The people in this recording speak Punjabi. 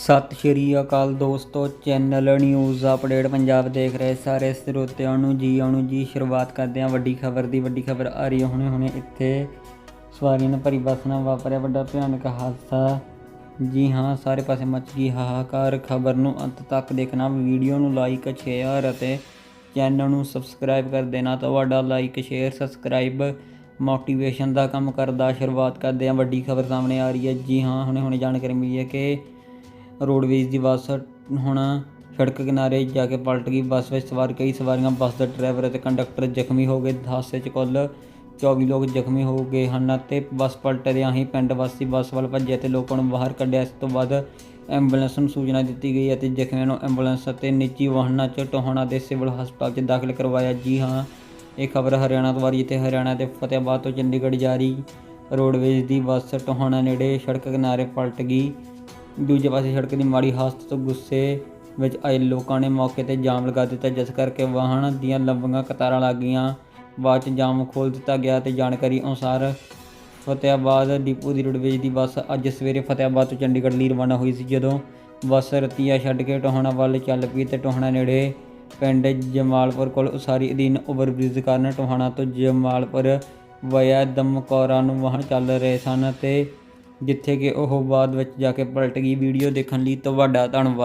ਸਤਿ ਸ਼੍ਰੀ ਅਕਾਲ ਦੋਸਤੋ, ਚੈਨਲ ਨਿਊਜ਼ ਅਪਡੇਟ ਪੰਜਾਬ ਦੇਖ ਰਹੇ ਸਾਰੇ ਸਰੋਤਿਆਂ ਨੂੰ। ਜੀ ਆਉਣ ਜੀ, ਸ਼ੁਰੂਆਤ ਕਰਦੇ ਹਾਂ ਵੱਡੀ ਖਬਰ ਦੀ। ਵੱਡੀ ਖਬਰ ਆ ਰਹੀ ਹੈ ਹੁਣੇ ਹੁਣੇ ਇੱਥੇ ਸਵਾਰੀਆਂ ਨੂੰ ਭਰੀ ਬੱਸ ਨਾਲ ਵਾਪਰਿਆ ਵੱਡਾ ਭਿਆਨਕ ਹਾਦਸਾ। ਜੀ ਹਾਂ, ਸਾਰੇ ਪਾਸੇ ਮਚ ਗਈ ਹਾਹਾਕਾਰ। ਖਬਰ ਨੂੰ ਅੰਤ ਤੱਕ ਦੇਖਣਾ, ਵੀਡੀਓ ਨੂੰ ਲਾਈਕ ਸ਼ੇਅਰ ਅਤੇ ਚੈਨਲ ਨੂੰ ਸਬਸਕ੍ਰਾਈਬ ਕਰ ਦੇਣਾ। ਤੁਹਾਡਾ ਲਾਈਕ ਸ਼ੇਅਰ ਸਬਸਕ੍ਰਾਈਬ ਮੋਟੀਵੇਸ਼ਨ ਦਾ ਕੰਮ ਕਰਦਾ। ਸ਼ੁਰੂਆਤ ਕਰਦੇ ਹਾਂ, ਵੱਡੀ ਖਬਰ ਸਾਹਮਣੇ ਆ ਰਹੀ ਹੈ। ਜੀ ਹਾਂ ਹੁਣੇ ਹੁਣੇ ਜਾਣਕਾਰੀ ਮਿਲੀ ਹੈ ਕਿ ਰੋਡਵੇਜ਼ ਦੀ ਬੱਸ ਹੁਣ ਸੜਕ ਕਿਨਾਰੇ ਜਾ ਕੇ ਪਲਟ ਗਈ। ਬੱਸ ਵਿੱਚ ਸਵਾਰ ਕਈ ਸਵਾਰੀਆਂ, ਬੱਸ ਦਾ ਡਰਾਈਵਰ ਅਤੇ ਕੰਡਕਟਰ ਜ਼ਖਮੀ ਹੋ ਗਏ। ਹਾਦਸੇ 'ਚ ਕੁੱਲ 24 ਲੋਕ ਜ਼ਖਮੀ ਹੋ ਗਏ ਹਨ ਅਤੇ ਬੱਸ ਪਲਟਦਿਆਂ ਹੀ ਪਿੰਡ ਵਾਸੀ ਬੱਸ ਵੱਲ ਭੱਜੇ ਅਤੇ ਲੋਕਾਂ ਨੂੰ ਬਾਹਰ ਕੱਢਿਆ। ਇਸ ਤੋਂ ਬਾਅਦ ਐਂਬੂਲੈਂਸ ਨੂੰ ਸੂਚਨਾ ਦਿੱਤੀ ਗਈ ਅਤੇ ਜ਼ਖਮੀਆਂ ਨੂੰ ਐਂਬੂਲੈਂਸ ਅਤੇ ਨਿੱਜੀ ਵਾਹਨਾਂ 'ਚ ਟੋਹਾਣਾ ਦੇ ਸਿਵਲ ਹਸਪਤਾਲ 'ਚ ਦਾਖਲ ਕਰਵਾਇਆ। ਜੀ ਹਾਂ, ਇਹ ਖਬਰ ਹਰਿਆਣਾ ਤੋਂ ਆ ਰਹੀ ਹੈ। ਤੇ ਹਰਿਆਣਾ ਦੇ ਫਤਿਆਬਾਦ ਤੋਂ ਚੰਡੀਗੜ੍ਹ ਜਾ ਰਹੀ ਰੋਡਵੇਜ਼ ਦੀ ਬੱਸ ਟੋਹਾਣਾ ਨੇੜੇ ਸੜਕ ਕਿਨਾਰੇ ਪਲਟ ਗਈ। ਦੂਜੇ ਪਾਸੇ ਸੜਕ ਦੀ ਮਾੜੀ ਹਾਲਤ ਤੋਂ ਗੁੱਸੇ ਵਿੱਚ ਆਏ ਲੋਕਾਂ ਨੇ ਮੌਕੇ ਤੇ ਜਾਮ ਲਗਾ ਦਿੱਤਾ, ਜਿਸ ਕਰਕੇ ਵਾਹਨ ਦੀਆਂ ਲੰਬੀਆਂ ਕਤਾਰਾਂ ਲੱਗ ਗਈਆਂ। ਬਾਅਦ ਚ ਜਾਮ ਖੋਲ੍ਹ ਦਿੱਤਾ ਗਿਆ ਤੇ ਜਾਣਕਾਰੀ ਅਨੁਸਾਰ ਫਤਿਆਬਾਦ ਡਿਪੂ ਦੀ ਰੋਡਵੇਜ਼ ਦੀ ਬੱਸ ਅੱਜ ਸਵੇਰੇ ਫਤਿਆਬਾਦ ਤੋਂ ਚੰਡੀਗੜ੍ਹ ਲਈ ਰਵਾਨਾ ਹੋਈ ਸੀ, ਜਦੋਂ ਬੱਸ ਰਤੀਆ ਛੱਡ ਕੇ ਟੋਹਾਣਾ ਵੱਲ ਚੱਲ ਪਈ ਤੇ ਟੋਹਾਣਾ ਨੇੜੇ ਪਿੰਡ ਜਮਾਲਪੁਰ ਕੋਲ ਉਸਾਰੀ ਅਧੀਨ ਓਵਰਬ੍ਰਿਜ ਕਾਰਨ ਟੋਹਾਣਾ ਤੋਂ ਜਮਾਲਪੁਰ ਵਇਆ ਦਮਕੌਰਾਂ ਨੂੰ ਵਾਹਨ ਚੱਲ ਰਹੇ ਸਨ ਤੇ ਜਿੱਥੇ ਕਿ ਉਹ ਬਾਅਦ ਵਿੱਚ ਜਾ ਕੇ ਪਲਟ ਗਈ। ਵੀਡੀਓ ਦੇਖਣ ਲਈ ਤੁਹਾਡਾ ਧੰਨਵਾਦ।